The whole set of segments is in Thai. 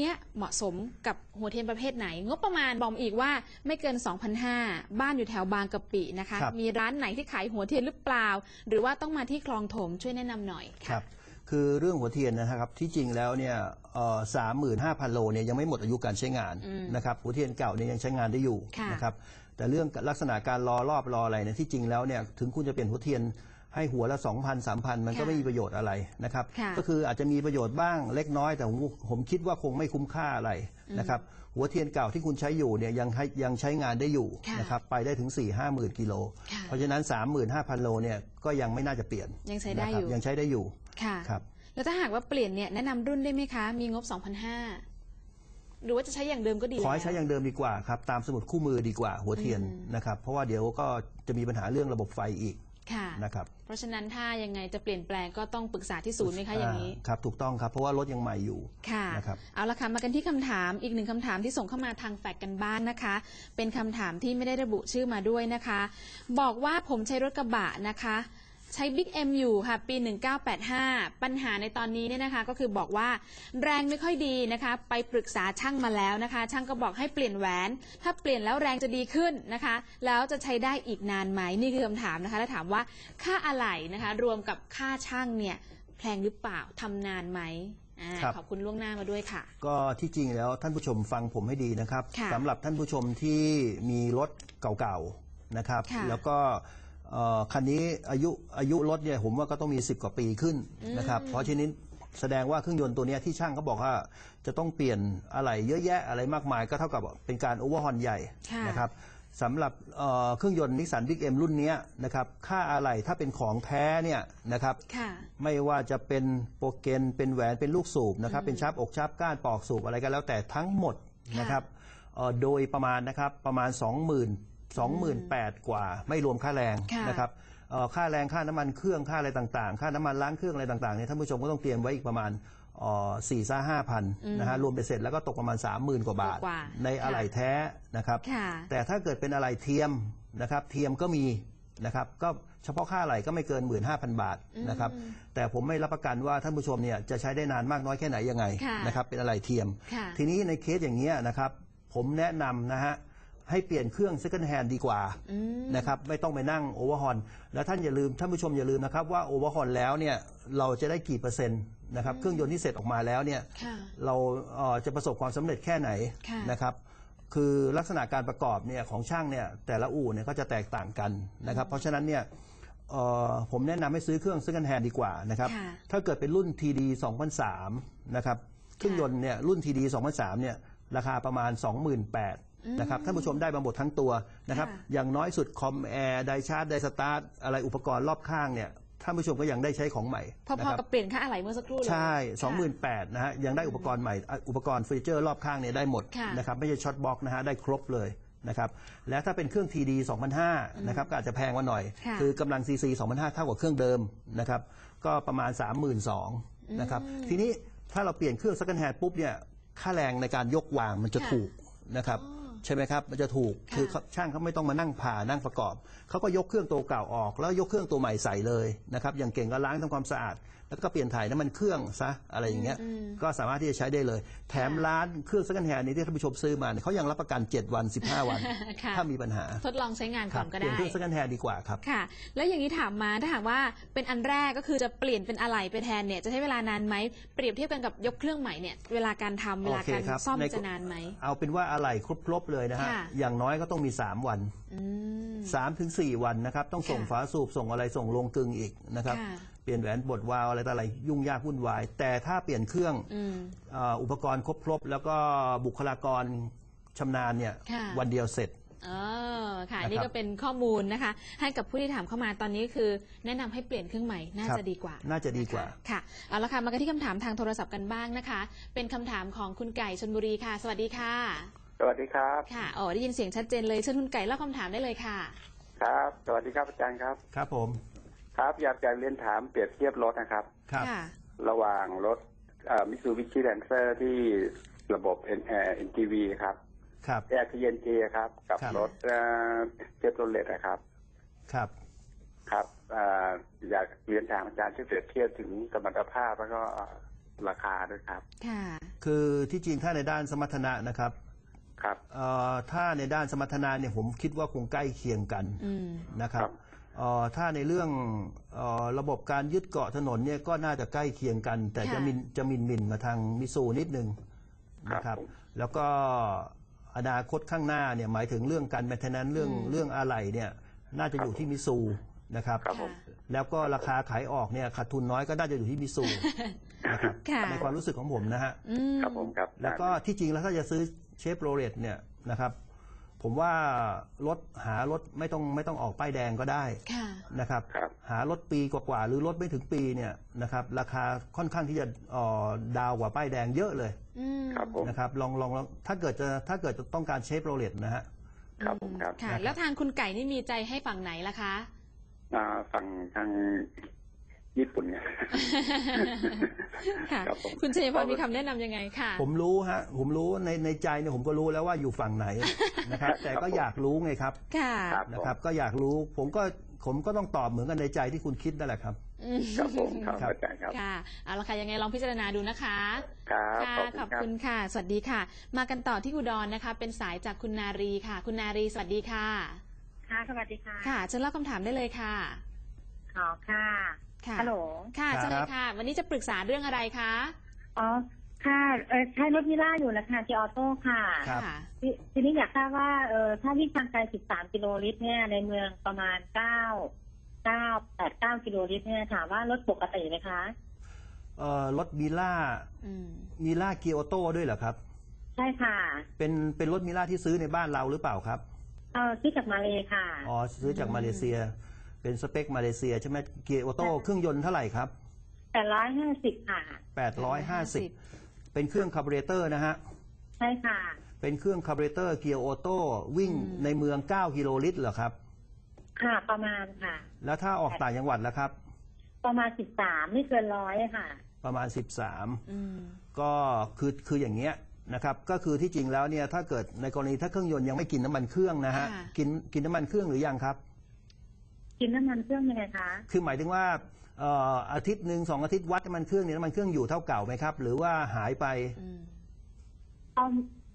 เนี้ยเหมาะสมกับหัวเทียนประเภทไหน งบประมาณบอกอีกว่าไม่เกิน 2,500 บ้านอยู่แถวบางกะปินะคะครับมีร้านไหนที่ขายหัวเทียนหรือเปล่า หรือว่าต้องมาที่คลองถมช่วยแนะนำหน่อยคค่ะรับคือเรื่องหัวเทียนนะครับที่จริงแล้วเนี่ยสามหมื่นห้าพันโลเนี่ยยังไม่หมดอายุการใช้งานอืมนะครับหัวเทียนเก่าเนี่ยยังใช้งานได้อยู่ค่ะนะครับแต่เรื่องลักษณะการรอรอบรออะไรเนี่ยที่จริงแล้วเนี่ยถึงคุณจะเปลี่ยนหัวเทียน ให้หัวละ2,000 3,000มันก็ค่ะไม่มีประโยชน์อะไรนะครับค่ะก็คืออาจจะมีประโยชน์บ้างเล็กน้อยแต่ผมผมคิดว่าคงไม่คุ้มค่าอะไรนะครับหัวเทียนเก่าที่คุณใช้อยู่เนี่ยยังให้ยังใช้งานได้อยู่ค่ะนะครับไปได้ถึง4 5 0 0 0 0กิโลค่ะเพราะฉะนั้น 35,000 โลเนี่ยก็ยังไม่น่าจะเปลี่ยนยังใช้ได้นะครับอยู่ยังใช้ได้อยู่ค่ะครับแล้วถ้าหากว่าเปลี่ยนเนี่ยแนะนำรุ่นได้ไหมคะ มีงบ 2,500 หรือว่าจะใช้อย่างเดิมก็ดีขอให้แล้วใช้อย่างเดิมดีกว่าครับตามสมุดคู่มือดีกว่าหัวเทียนนะครับเพราะว่าเดี๋ยวก็จะมีปัญหาเรื่องระบบไฟอีกค่ะ นะครับเพราะฉะนั้นถ้ายังไงจะเปลี่ยนแปลงก็ต้องปรึกษาที่ศูนย์ไหมคะอย่างนี้ครับถูกต้องครับเพราะว่ารถยังใหม่อยู่ค่ะนะครับเอาละค่ะมากันที่คำถามอีกหนึ่งคำถามที่ส่งเข้ามาทางแฟกกันบ้านนะคะ เป็นคำถามที่ไม่ได้ระบุชื่อมาด้วยนะคะ บอกว่าผมใช้รถกระบะนะคะ ใช้ Big M อยู่ค่ะ ปี 1985 ปัญหาในตอนนี้เนี่ยนะคะ ก็คือบอกว่าแรงไม่ค่อยดีนะคะ ไปปรึกษาช่างมาแล้วนะคะ ช่างก็บอกให้เปลี่ยนแหวน ถ้าเปลี่ยนแล้วแรงจะดีขึ้นนะคะ แล้วจะใช้ได้อีกนานไหมนี่คือคำถามนะคะ แล้วถามว่าค่าอะไหล่นะคะ รวมกับค่าช่างเนี่ยแพงหรือเปล่าทำนานไหมอ่าครับ ขอบคุณล่วงหน้ามาด้วยค่ะ ก็ที่จริงแล้วท่านผู้ชมฟังผมให้ดีนะครับค่ะสำหรับท่านผู้ชมที่มีรถเก่าๆนะครับ ค่ะแล้วก็ เอ่อคันนี้อายุอายุรถเนี่ยผมว่าก็ต้องมี 10 กว่าปีขึ้นนะครับเพราะฉะนั้นแสดงว่าเครื่องยนต์ตัวเนี้ยที่ช่างเขาบอกว่าจะต้องเปลี่ยนอะไรเยอะแยะอะไรมากมายก็เท่ากับเป็นการโอเวอร์ฮอนใหญ่ค่ะ นะครับสำหรับเอ่อเครื่องยนต์นิสสันบิ๊กเอ็มรุ่นเนี้ยนะครับค่าอะไหล่ถ้าเป็นของแท้เนี่ยนะครับ ค่ะ ไม่ว่าจะเป็นโปรเกนเป็นแหวนเป็นลูกสูบนะครับ เป็นชาร์ปอกชาร์ปก้านปอกสูบอะไรก็แล้วแต่ทั้งหมดค่ะนะครับเอ่อโดยประมาณนะครับประมาณ20,000 28,000กว่า ไม่รวมค่าแรงค่ะนะครับเอ่อค่าแรงค่าน้ำมันเครื่องค่าอะไรต่างๆ ค่าน้ำมันล้างเครื่องอะไรต่างๆเนี่ยท่านผู้ชมก็ต้องเตรียมไว้อีกประมาณสี่ซ่าห้าพันนะฮะรวมไปเสร็จแล้วก็ตกประมาณ 30,000 กว่าบาทกว่าในอะไหล่แท้นะครับค่ะแต่ถ้าเกิดเป็นอะไหล่เทียมนะครับเทียมก็มีนะครับก็เฉพาะค่าอะไหล่ก็ไม่เกิน 15,000 บาทนะครับแต่ผมไม่รับประกันว่าท่านผู้ชมเนี่ยจะใช้ได้นานมากน้อยแค่ไหนยังไงค่ะนะครับเป็นอะไหล่เทียมค่ะทีนี้ในเคสอย่างเงี้ยนะครับผมแนะนำนะฮะ ให้เปลี่ยนเครื่อง second hand ดีกว่านะครับไม่ต้องไปนั่งโอเวอร์ฮอนแล้วท่านอย่าลืมท่านผู้ชมอย่าลืมนะครับว่าโอเวอร์ฮอนแล้วเนี่ยเราจะได้กี่เปอร์เซ็นต์นะครับเครื่องยนต์ที่เสร็จออกมาแล้วเนี่ยค่ะเราเอ่อจะประสบความสำเร็จแค่ไหนค่ะนะครับคือลักษณะการประกอบเนี่ยของช่างเนี่ยแต่ละอู่เนี่ยก็จะแตกต่างกันนะครับ เพราะฉะนั้นเนี่ยเอ่อผมแนะนำให้ซื้อเครื่องซึ่งกันแฮนดีกว่านะครับค่ะถ้าเกิดเป็นรุ่น TD 2003นะครับเครื่องยนต์เนี่ยรุ่น TD 2003เนี่ยราคาประมาณ 28,000 นะครับท่านผู้ชมได้มาหมดทั้งตัวนะครับค่ะ อย่างน้อยสุดคอมแอร์ไดชาร์จไดสตาร์ทอะไรอุปกรณ์รอบข้างเนี่ยท่านผู้ชมก็ยังได้ใช้ของใหม่พอนะๆครับกับเปลี่ยนค่าอะไหล่เมื่อสักครู่เลย ใช่ค่ะ28,000นะฮะ ยังได้อุปกรณ์ใหม่อะอุปกรณ์เฟอร์นิเจอร์รอบข้างเนี่ยได้หมดค่ะนะครับ ไม่ใช่ช็อตบ็อกนะฮะ ได้ครบเลยนะครับ และถ้าเป็นเครื่อง TD 2005นะครับ ก็อาจจะแพงกว่าหน่อยค่ะคือกำลัง CC 2005เท่ากับเครื่องเดิมนะครับ ก็ประมาณ 32,000นะครับ ทีนี้ถ้าเราเปลี่ยนเครื่อง second hand ปุ๊บเนี่ย ค่าแรงในการยกวางมันจะค่ะ ถูกนะครับ ใช่ไหมครับมันจะถูกค่ะคือเขาช่างเขาไม่ต้องมานั่งผ่านั่งประกอบเขาก็ยกเครื่องตัวเก่าออก แล้วยกเครื่องตัวใหม่ใส่เลยนะครับอย่างเก่งก็ล้างทำความสะอาด แล้วก็เปลี่ยนถ่ายน้ำมันเครื่องซะอะไรอย่างเงี้ยก็สามารถที่จะใช้ได้เลย แถมร้านเครื่องซักกันแฮนนี้ที่ท่านผู้ชมซื้อมาเนี่ยเขายังรับประกัน 7 วัน 15 วันค่ะถ้ามีปัญหาทดลองใช้งานคก่รัอนก็เปลี่ยได้นเครื่องซักกันแฮนดีกว่าครับค่ะ แล้วอย่างนี้ถามมาถ้าหากว่าเป็นอันแรกก็คือจะเปลี่ยนเป็นอะไหล่ไปแทนเนี่ยจะใช้เวลานานไหมเปรียบเทียบกันกับยกเครื่องใหม่เนี่ยเวลาการทำเวลาการโอเคครับซ่อมในจะนานไหมเอาเป็นว่าอะไรครบๆเลยนะฮะค่ะอย่างน้อยก็ต้องมี 3 วันอืม3ถึง4วันนะครับต้องส่งค่ะฝาสูบส่งอะไรส่งลงกลึงอีกนะครับค่ะเป ลี่ยนแหวนบดวาล์วอะไรต่ออะไรยุ่งยากวุ่นวาย แต่ถ้าเปลี่ยนเครื่องอืมอ่าอุปกรณ์ครบๆแล้วก็บุคลากรชำนาญเนี่ยค่ะ วันเดียวเสร็จเออค่ะ นะครับนี่ก็เป็นข้อมูลนะคะ ให้กับผู้ที่ถามเข้ามาตอนนี้คือ แนะนำให้เปลี่ยนเครื่องใหม่น่าครับจะดีกว่า น่าจะดีกว่านะคะค่ะ เอาละค่ะ มากันที่คำถามทางโทรศัพท์กันบ้างนะคะ เป็นคำถามของคุณไก่ชนบุรีค่ะ สวัสดีค่ะ สวัสดีครับค่ะ อ๋อ ได้ยินเสียงชัดเจนเลย เชิญคุณไก่เล่าคำถามได้เลยค่ะ ครับ สวัสดีครับอาจารย์ครับ ครับผม ครับอยากจะเรียนถามเปรียบเทียบรถนะครับ ครับ ค่ะ ระหว่างรถมิซูบิชิแลนเซอร์ที่ระบบ N- เอ่อ NGV ครับครับ แอร์ทีเอ็นจีครับ กับครับ รถเชฟโรเลตนะครับ ครับ ครับเอ่ออยากเรียนถามอาจารย์ช่วยเปรียบเทียบถึงสมรรถภาพแล้วก็ราคาด้วยครับ ค่ะ คือที่จริงถ้าในด้านสมรรถนะนะครับครับ เอ่อถ้าในด้านสมรรถนะเนี่ยผมคิดว่าคงใกล้เคียงกันอืม นะครับ ครับเอ่อ ถ้าในเรื่องเอ่อระบบการยึดเกาะถนนเนี่ยก็น่าจะใกล้เคียงกัน แต่ค่ะจะมินจะมินมินมาทางมิสูนิดนึงครับนะครับผมแล้วก็อนาคตข้างหน้าเนี่ยหมายถึงเรื่องการแมทนนเรื่องเรื่องอะไหล่เนี่ยน่าจะอยู่ที่มิสูนะครับครับผมแล้วก็ราคาขายออกเนี่ยขาดทุนน้อยก็น่าจะอยู่ที่มิสูนะครับค่ะในความรู้สึกของผมนะฮะอืมครับผมครับแล้วก็ที่จริงแล้วถ้าจะซื้อเชฟโรเลตเนี่ยนะครับ ผมว่ารถหารถไม่ต้องไม่ต้องออกป้ายแดงก็ได้ค่ะ นะครับ ครับ หารถปีกว่าๆหรือรถไม่ถึงปีเนี่ยนะครับราคาค่อนข้างที่จะเอ่อดาวกว่าป้ายแดงเยอะเลยอืมครับผม นะครับลองลองลองถ้าเกิดจะถ้าเกิดจะต้องการเชฟโรเลตนะฮะ ครับผมครับ ค่ะ แล้วทางคุณไก่นี่มีใจให้ฝั่งไหนล่ะคะ อ่าฝั่งทาง ญี่ปุ่นเนี่ยค่ะครับผมคุณชัยพรมีคำแนะนำยังไงค่ะ ผมรู้ฮะ ผมรู้ในในใจเนี่ยผมก็รู้แล้วว่าอยู่ฝั่งไหนนะครับ แต่ก็อยากรู้ไงครับค่ะครับนะครับ ก็อยากรู้ผมก็ผมก็ต้องตอบเหมือนกันในใจที่คุณคิดนั่นแหละครับอืมครับผมครับครับอาจารย์ครับค่ะเอาละค่ะยังไงลองพิจารณาดูนะคะครับค่ะขอบขอบคุณครับคุณค่ะ สวัสดีค่ะ มากันต่อที่อุดรนะคะ เป็นสายจากคุณนารีค่ะ คุณนารีสวัสดีค่ะ ค่ะสวัสดีค่ะ ค่ะเชิญเล่าคำถามได้เลยค่ะขอค่ะ ค่ะฮัลโหล ค่ะครับเชิญเลยค่ะ วันนี้จะปรึกษาเรื่องอะไรคะ อ๋อ ค่ะเออใช้รถมิล่าอยู่นะคะจีออโต้ค่ะครับค่ะททีนี้อยากทราบว่าเออถ้าวิ่งทางไกล 13 กิโลลิตรเนี่ยในเมืองประมาณ 9 9 8 9 กิโลลิตรเนี่ยถามว่ารถปกติไหมคะ เอ่อรถมิล่าอืม มิล่าเกียร์โต้ด้วยเหรอครับ ใช่ค่ะ เป็นเป็นรถมิล่าที่ซื้อในบ้านเราหรือเปล่าครับ เออซื้อจากมาเลยค่ะ อ๋อซื้อจากมาเลเซีย เป็นสเปคมาเลเซียใช่ไหมเกียร์โต้เครื่องยนต์เท่าไหร่ครับ850ค่ะ850เป็นเครื่องคาร์บูเรเตอร์นะฮะใช่ค่ะ เป็นเครื่องคาร์บูเรเตอร์เกียร์ออโต้วิ่งในเมือง9กิโลลิตรเหรอครับ ค่ะประมาณค่ะ แล้วถ้าออกต่างจังหวัดแล้วครับ ประมาณ13ไม่เกินร้อยค่ะ ประมาณอืม13ก็คือคืออย่างเงี้ยนะครับก็คือที่จริงแล้วเนี่ยถ้าเกิดในกรณีถ้าเครื่องยนต์ยังไม่กินน้ำมันเครื่องนะฮะค่ะกินกินน้ำมันเครื่องหรือยังครับ กินน้ำมันเครื่องยังไงคะ คือหมายถึงว่าเอ่ออาทิตย์หนึ่งสองอาทิตย์วัดน้ำมันเครื่องเนี่ยน้ำมันเครื่องอยู่เท่าเก่าไหมครับ หรือว่าหายไป อืม เอา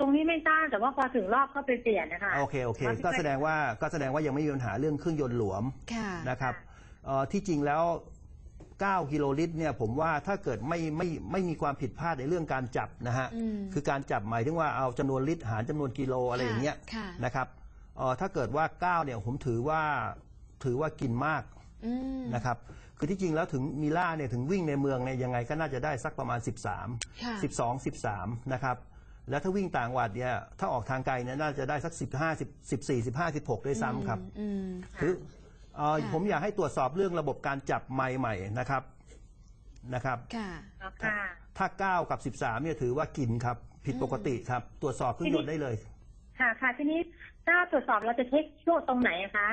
ตรงนี้ไม่ทราบแต่ว่าพอถึงรอบก็ไปเปลี่ยนนะคะ โอเคโอเคก็แสดงว่าก็แสดงว่ายังไม่มีปัญหาเรื่องเครื่องยนต์หลวมค่ะ นะครับเอ่อที่จริงแล้ว 9 กิโลลิตรเนี่ยผมว่าถ้าเกิดไม่ไม่ไม่มีความผิดพลาดในเรื่องการจับนะฮะ อืมคือการจับหมายถึงว่าเอาจำนวนลิตรหารจำนวนกิโลอะไรอย่างเงี้ยค่ะ นะครับเอ่อถ้าเกิดว่า 9 เนี่ยผมถือว่า ถือว่ากินมากอืมนะครับ คือที่จริงแล้วถึงมิล่าเนี่ยถึงวิ่งในเมืองเนี่ยยังไงก็น่าจะได้สักประมาณ 13ค่ะ12 13 นะครับ แล้วถ้าวิ่งต่างจังหวัดเนี่ยถ้าออกทางไกลเนี่ยน่าจะได้สัก 15 10 14 15 16 ด้วยซ้ำครับอืมคือเอ่อค่ะผมอยากให้ตรวจสอบเรื่องระบบการจับไมค์ใหม่นะครับนะครับค่ะอ๋อค่ะถ้า 9 กับ 13 เนี่ยถือว่ากินครับ ผิดปกติครับ ตรวจสอบเครื่องยนต์ได้เลย ค่ะค่ะทีนี้ ถ้าตรวจสอบเราจะเช็คช่วงตรงไหนอะคะ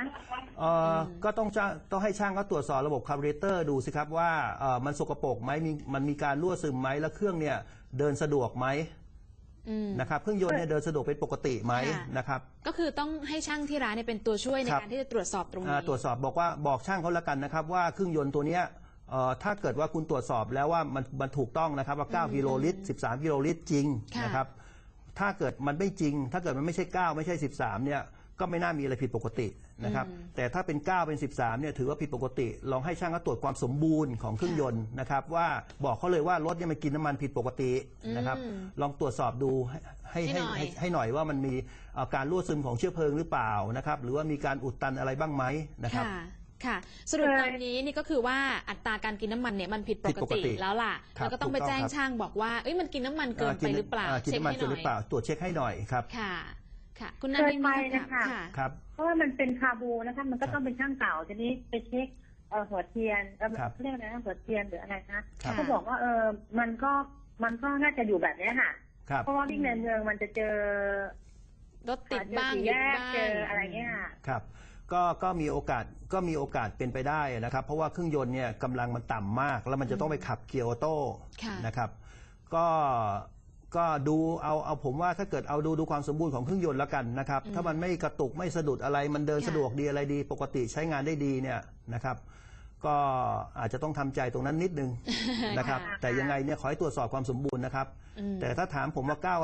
เอ่อก็ต้องจ้างต้องให้ช่างเขาตรวจสอบระบบคาร์บูเรเตอร์ดูสิครับว่าเอ่อมันสกปรกไหมมีมันมีการรั่วซึมไหมแล้วเครื่องเนี่ยเดินสะดวกไหมอืม นะครับเครื่องยนต์เนี่ยเดินสะดวกเป็นปกติไหมค่ะ นะครับ ก็คือต้องให้ช่างที่ร้านเนี่ยเป็นตัวช่วยในครับ การที่จะตรวจสอบตรงอ่านี้ตรวจสอบบอกว่าบอกช่างเขาแล้วกันนะครับว่าเครื่องยนต์ตัวเนี้ยเอ่อถ้าเกิดว่าคุณตรวจสอบแล้วว่ามันมันถูกต้องนะครับว่า 9 กิโลลิตร 13 กิโลลิตรจริงค่ะ นะครับ ถ้าเกิดมันไม่จริง ถ้าเกิดมันไม่ใช่ 9 ไม่ใช่ 13เนี่ยก็ไม่น่ามีอะไรผิดปกตินะครับแต่ถ้าเป็น 9 เป็น 13เนี่ยถือว่าผิดปกติ ลองให้ช่างเขาตรวจความสมบูรณ์ของเครื่องยนต์นะครับว่าบอกเขาเลยว่ารถเนี่ยมันกินน้ำมันผิดปกตินะครับอืมลองตรวจสอบดูให้ให้ให้หน่อยให้ให้หน่อยว่ามันมีเอ่อการรั่วซึมของเชื้อเพลิงหรือเปล่านะครับหรือว่ามีการอุดตันอะไรบ้างไหมนะครับ ค่ะค่ะ สรุปตอนนี้นี่ก็คือว่าอัตราการกินน้ำมันเนี่ยมันผิดปผิดกปกติติแล้วล่ะครับแล้วก็ต้องไปถูกต้องแจ้งครับช่างบอกว่าเอ้ยมันกินน้ำมันเกินไปหรือเปล่ากินเช็คน้ำมันให้หเกินน่หอรืยอเปล่าตรวจเช็คให้หน่อยครับค่ะค่ะ คุณนาเคริยนไปมีคำถามนะคะค่ะครับเพราะว่ามันเป็นคาบูนะคะมันก็ต้องเป็นช่างเก่าทีนี้ไปเช็คเอ่อหัวเทียนเอ่อครับเขาเรียกอะไรนะหัวเทียนหรืออะไรคะครับเขาบอกว่าเออมันก็มันก็น่าจะอยู่แบบเนี้ยค่ะครับเพราะว่าวิ่งในเมืองมันจะเจอรถติดเจอบ้างสี่หยุแยดกบ้างเจออะไรเงี้ยค่ะครับ ก็ก็มีโอกาสก็มีโอกาสเป็นไปได้นะครับ เพราะว่าเครื่องยนต์เนี่ยกำลังมันต่ำมาก แล้วมันจะต้องไปขับเกียร์ออโต้ค่ะ นะครับ ก็ก็ดูเอาเอาผมว่าถ้าเกิดเอาดูดูความสมบูรณ์ของเครื่องยนต์แล้วกันนะครับ ถ้ามันไม่กระตุกไม่สะดุดอะไรมันเดินค่ะ สะดวกดีอะไรดี ปกติใช้งานได้ดีเนี่ยนะครับ ก็อาจจะต้องทำใจตรงนั้นนิดนึงนะครับค่ะแต่ยังไงเนี่ยขอให้ตรวจสอบความสมบูรณ์นะครับ อืม แต่ถ้าถามผมว่าก้าว